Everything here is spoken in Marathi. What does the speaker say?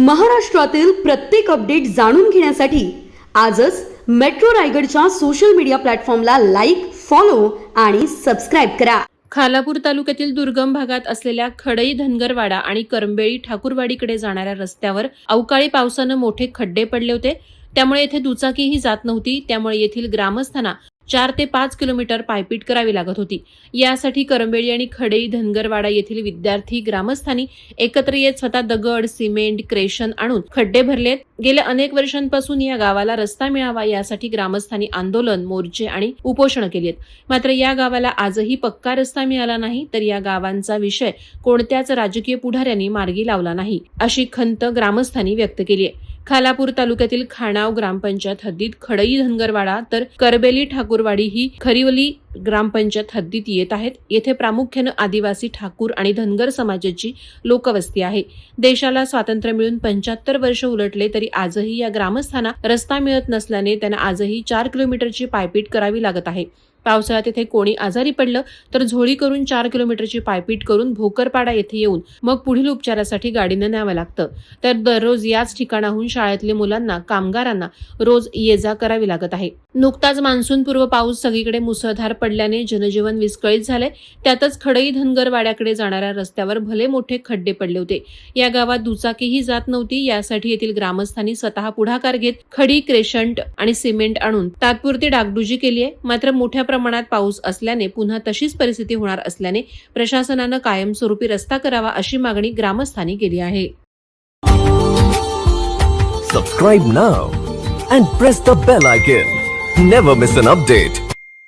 महाराष्ट्रातील प्रत्येक अपडेट जाणून घेण्यासाठी आजच मेट्रो रायगडच्या सोशल मीडिया प्लॅटफॉर्मला लाईक फॉलो आणि सबस्क्राईब करा. खालापूर तालुक्यातील दुर्गम भागात असलेल्या खडई धनगरवाडा आणि करंबेळी ठाकूरवाडीकडे जाणाऱ्या रस्त्यावर अवकाळी पावसानं मोठे खड्डे पडले होते. त्यामुळे येथे दुचाकीही जात नव्हती. त्यामुळे येथील ग्रामस्थांना चार ते पाच किलोमीटर पायपीट करावी लागत होती. यासाठी करंबेळी आणि खडई धनगरवाडा येथील विद्यार्थी ग्रामस्थांनी एकत्र येत स्वतः दगड सिमेंट क्रेशन आणून खड्डे भरलेत. गेल्या अनेक वर्षांपासून या गावाला रस्ता मिळावा यासाठी ग्रामस्थांनी आंदोलन मोर्चे आणि उपोषण केली मात्र या गावाला आजही पक्का रस्ता मिळाला नाही तर या गावांचा विषय कोणत्याच राजकीय पुढाऱ्यांनी मार्गी लावला नाही अशी खंत ग्रामस्थांनी व्यक्त केली आहे. खालापूर तालुक्यातील खाणाव ग्रामपंचायत हद्दीत खडई धनगरवाडा तर करबेली ठाकूरवाडी ही खरिवली ग्रामपंचायत हद्दीत येत आहेत. येथे प्रामुख्यानं आदिवासी ठाकूर आणि धनगर समाजाची लोकवस्ती आहे. देशाला स्वातंत्र्य मिळून पंच्याहत्तर वर्ष उलटले तरी आजही या ग्रामस्थांना रस्ता मिळत नसल्याने त्यांना आजही चार किलोमीटरची पायपीट करावी लागत आहे. पावसाळ्यात येथे कोणी आजारी पडलं तर झोळी करून चार किलोमीटरची पायपीट करून भोकरपाडा येथे येऊन मग पुढील उपचारासाठी गाडीनं न्यावं लागतं. तर दररोज याच ठिकाणाहून शाळेतल्या मुलांना कामगारांना रोज ये जा करावी लागत आहे. नुकताच मान्सूनपूर्व पाऊस सगळीकडे मुसळधार पडल्याने जनजीवन विस्कळीत झाले त्यातच खडई धनगरवाड्याकडे जाणाऱ्या रस्त्यावर भले मोठे खड्डे पडले होते. या गावात दुचाकीही जात नव्हती. यासाठी येथील ग्रामस्थांनी स्वतः पुढाकार घेत खडी क्रेशंट आणि सिमेंट आणून तात्पुरती डागडुजी केली आहे. मात्र मोठ्या प्रमाणात पाऊस असल्याने पुन्हा तशीच परिस्थिती होणार असल्याने प्रशासनानं कायमस्वरूपी रस्ता करावा अशी मागणी ग्रामस्थांनी केली आहे. Subscribe now and press the bell icon. Never miss an update.